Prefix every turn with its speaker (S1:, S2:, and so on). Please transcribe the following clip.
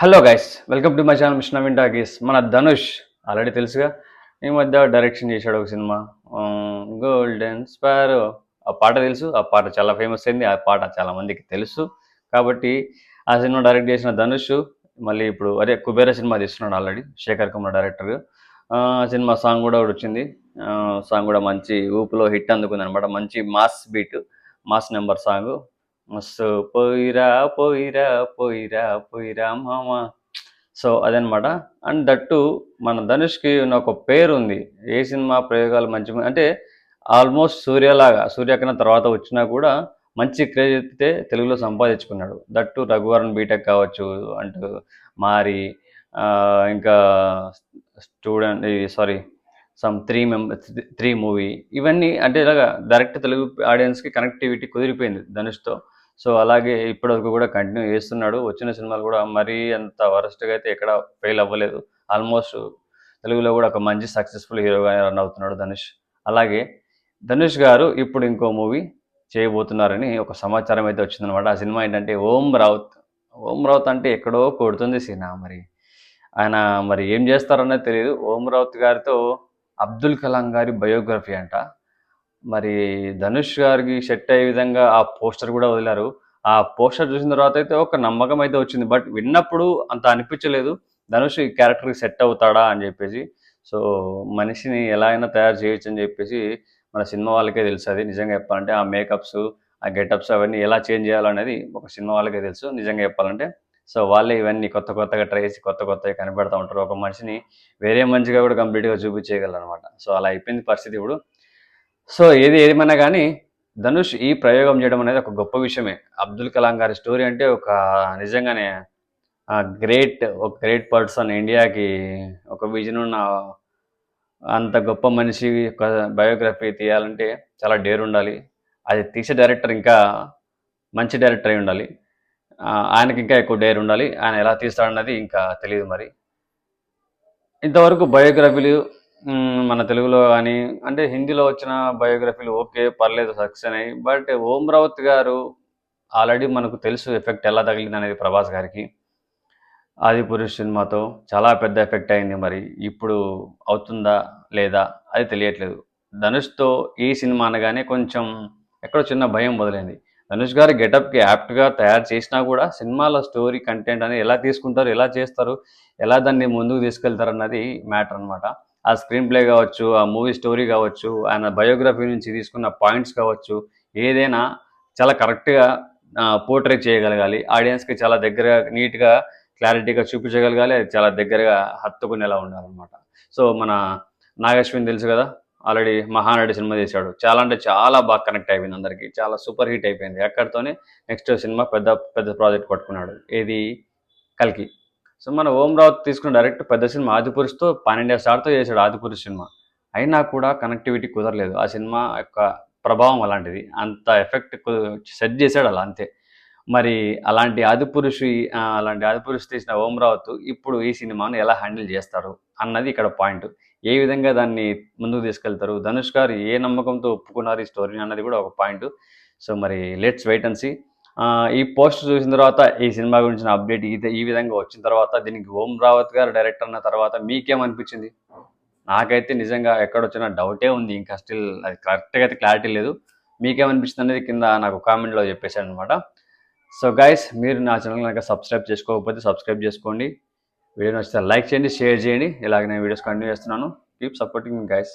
S1: Hello guys welcome to my channel mission Naveen talkies మన Dhanush already తెలుసుగా. ఈ మధ్య డైరెక్షన్ చేశాడు ఒక సినిమా. గోల్డెన్ స్పారో ఆ పాట తెలుసు? ఆ పాట చాలా ఫేమస్ అయింది. ఆ పాట చాలా మందికి తెలుసు. కాబట్టి ఆ సినిమా డైరెక్ట్ చేసిన ధనుష్ మళ్ళీ ఇప్పుడు అదే కుబేర సినిమా తీస్తున్నాడు ఆల్రెడీ శేఖర్ కుమార్ డైరెక్టర్ ఆ సినిమా సాంగ్ కూడా ఒకటి వచ్చింది. సాంగ్ కూడా మంచి ఊపులో హిట్ అందుకుంది అనమాట మంచి mass beat mass number song మస్తు పోయిరా పోయిరా పోయిరా పోయిరా మామ. సో అదనమాట అండ్ దట్టు మన ధనుష్కి ఒక పేరు ఉంది ఏ సినిమా ప్రయోగాలు మంచి అంటే ఆల్మోస్ట్ సూర్యలాగా సూర్యకన్నా తర్వాత వచ్చినా కూడా మంచి క్రేజ్ ఎత్తితే తెలుగులో సంపాదించుకున్నాడు. దట్టు రఘువరన్ బీటెక్ కావచ్చు అంటూ మారి ఇంకా student sorry some three member three movie. ఇవన్నీ అంటే ఇలాగా డైరెక్ట్ తెలుగు ఆడియన్స్కి కనెక్టివిటీ కుదిరిపోయింది ధనుష్తో. సో అలాగే ఇప్పటివరకు కూడా కంటిన్యూ చేస్తున్నాడు. వచ్చిన సినిమాలు కూడా మరీ అంత వరస్ట్గా అయితే ఎక్కడ ఫెయిల్ అవ్వలేదు. ఆల్మోస్ట్ తెలుగులో కూడా ఒక మంచి సక్సెస్ఫుల్ హీరోగా రన్ అవుతున్నాడు ధనుష్. అలాగే ధనుష్ గారు ఇప్పుడు ఇంకో మూవీ చేయబోతున్నారని ఒక సమాచారం అయితే వచ్చిందనమాట ఆ సినిమా ఏంటంటే ఓం రావుత్. ఓం రావుత్ అంటే ఎక్కడో కొడుతుంది సినిమా మరి. ఆయన మరి ఏం చేస్తారన్నది తెలియదు ఓం రావుత్ గారితో అబ్దుల్ కలాం గారి బయోగ్రఫీ అంట. మరి ధనుష్ గారికి సెట్ అయ్యే విధంగా ఆ పోస్టర్ కూడా వదిలారు. ఆ పోస్టర్ చూసిన తర్వాత అయితే ఒక నమ్మకం అయితే వచ్చింది. బట్ విన్నప్పుడు అంత అనిపించలేదు. ధనుష్ ఈ క్యారెక్టర్కి సెట్ అవుతాడా అని చెప్పేసి. సో మనిషిని ఎలా అయినా తయారు చేయొచ్చు అని చెప్పేసి మన సినిమా వాళ్ళకే తెలుసు అది నిజంగా చెప్పాలంటే ఆ మేకప్స్ ఆ గెటప్స్ అవన్నీ ఎలా చేంజ్ చేయాలనేది ఒక సినిమా వాళ్ళకే తెలుసు. నిజంగా చెప్పాలంటే. సో వాళ్ళే ఇవన్నీ కొత్త కొత్తగా ట్రై చేసి కొత్త కొత్తగా కనబడతా ఉంటారు. ఒక మనిషిని వేరే మనిషిగా కూడా కంప్లీట్గా చూపించేయగలరు అనమాట సో అలా అయిపోయింది పరిస్థితి ఇప్పుడు. సో ఏది ఏదేమన్నా కానీ ధనుష్ ఈ ప్రయోగం చేయడం అనేది ఒక గొప్ప విషయమే. అబ్దుల్ కలాం గారి స్టోరీ అంటే ఒక నిజంగానే గ్రేట్ ఒక గ్రేట్ పర్సన్ ఇండియాకి ఒక విజన్ ఉన్న అంత గొప్ప మనిషి ఒక బయోగ్రఫీ తీయాలంటే చాలా డేర్ ఉండాలి. అది తీసే డైరెక్టర్ ఇంకా మంచి డైరెక్టర్ అయి ఉండాలి. ఆయనకి ఇంకా ఎక్కువ డేర్ ఉండాలి. ఆయన ఎలా తీస్తాడన్నది ఇంకా తెలియదు మరి. ఇంతవరకు బయోగ్రఫీలు మన తెలుగులో కానీ అంటే హిందీలో వచ్చిన బయోగ్రఫీలు ఓకే పర్లేదు సక్సెస్ అయినాయి. బట్ ఓం రావత్ గారు ఆల్రెడీ మనకు తెలుసు ఎఫెక్ట్ ఎలా తగిలింది అనేది ప్రభాస్ గారికి. ఆది పురుష్ సినిమాతో చాలా పెద్ద ఎఫెక్ట్ అయింది మరి. ఇప్పుడు అవుతుందా లేదా అది తెలియట్లేదు. ధనుష్తో ఈ సినిమా అనగానే కొంచెం ఎక్కడో చిన్న భయం మొదలైంది. ధనుష్ గారు గెటప్కి యాప్ట్గా తయారు చేసినా కూడా సినిమాలో స్టోరీ కంటెంట్ అనేది ఎలా తీసుకుంటారు ఎలా చేస్తారు ఎలా దాన్ని ముందుకు తీసుకెళ్తారు అన్నది మ్యాటర్ అనమాట ఆ స్క్రీన్ ప్లే కావచ్చు ఆ మూవీ స్టోరీ కావచ్చు ఆయన బయోగ్రఫీ నుంచి తీసుకున్న పాయింట్స్ కావచ్చు ఏదైనా చాలా కరెక్ట్గా పోర్ట్రేట్ చేయగలగాలి. ఆడియన్స్కి చాలా దగ్గరగా నీట్గా క్లారిటీగా చూపించగలగాలి. అది చాలా దగ్గరగా హత్తుకునేలా ఉండాలన్నమాట. సో మన నాగశ్విన్ తెలుసు కదా ఆల్రెడీ మహానటి సినిమా చేశాడు చాలా అంటే చాలా బాగా కనెక్ట్ అయిపోయింది అందరికీ. చాలా సూపర్ హిట్ అయిపోయింది. అక్కడితోనే నెక్స్ట్ సినిమా పెద్ద పెద్ద ప్రాజెక్ట్ పట్టుకున్నాడు ఏది? కల్కి. సో మన ఓం రావత్ తీసుకున్న డైరెక్ట్ పెద్ద సినిమా ఆదిపురుషుతో పన్నెండే స్టార్తో చేశాడు ఆదిపురుష్ సినిమా. అయినా కూడా కనెక్టివిటీ కుదరలేదు. ఆ సినిమా యొక్క ప్రభావం అలాంటిది. అంత ఎఫెక్ట్ సెట్ చేశాడు అలా అంతే. మరి అలాంటి ఆదిపురుషు అలాంటి ఆదిపురుషు తీసిన ఓం రావత్ ఇప్పుడు ఈ సినిమాను ఎలా హ్యాండిల్ చేస్తారు అన్నది ఇక్కడ పాయింట్. ఏ విధంగా దాన్ని ముందుకు తీసుకెళ్తారు? ధనుష్ గారు ఏ నమ్మకంతో ఒప్పుకున్నారు ఈ స్టోరీని అన్నది కూడా ఒక పాయింట్. సో మరి లెట్స్ వెయిట్ అండ్ సీ ఈ పోస్ట్ చూసిన తర్వాత ఈ సినిమా గురించిన అప్డేట్ ఇది ఈ విధంగా వచ్చిన తర్వాత దీనికి ఓం రావత్ గారు డైరెక్టర్ అన్న తర్వాత మీకేమనిపించింది? నాకైతే నిజంగా ఎక్కడొచ్చిన డౌటే ఉంది ఇంకా స్టిల్ అది కరెక్ట్గా అయితే క్లారిటీ లేదు. మీకేమనిపిస్తుంది అనేది కింద నాకు కామెంట్లో చెప్పేశాను అనమాట సో గైస్ మీరు నా ఛానల్ కనుక సబ్స్క్రైబ్ చేసుకోకపోతే సబ్స్క్రైబ్ చేసుకోండి. వీడియో నచ్చితే లైక్ చేయండి షేర్ చేయండి. ఇలాగ నేను వీడియోస్ కంటిన్యూ చేస్తున్నాను. Keep supporting guys.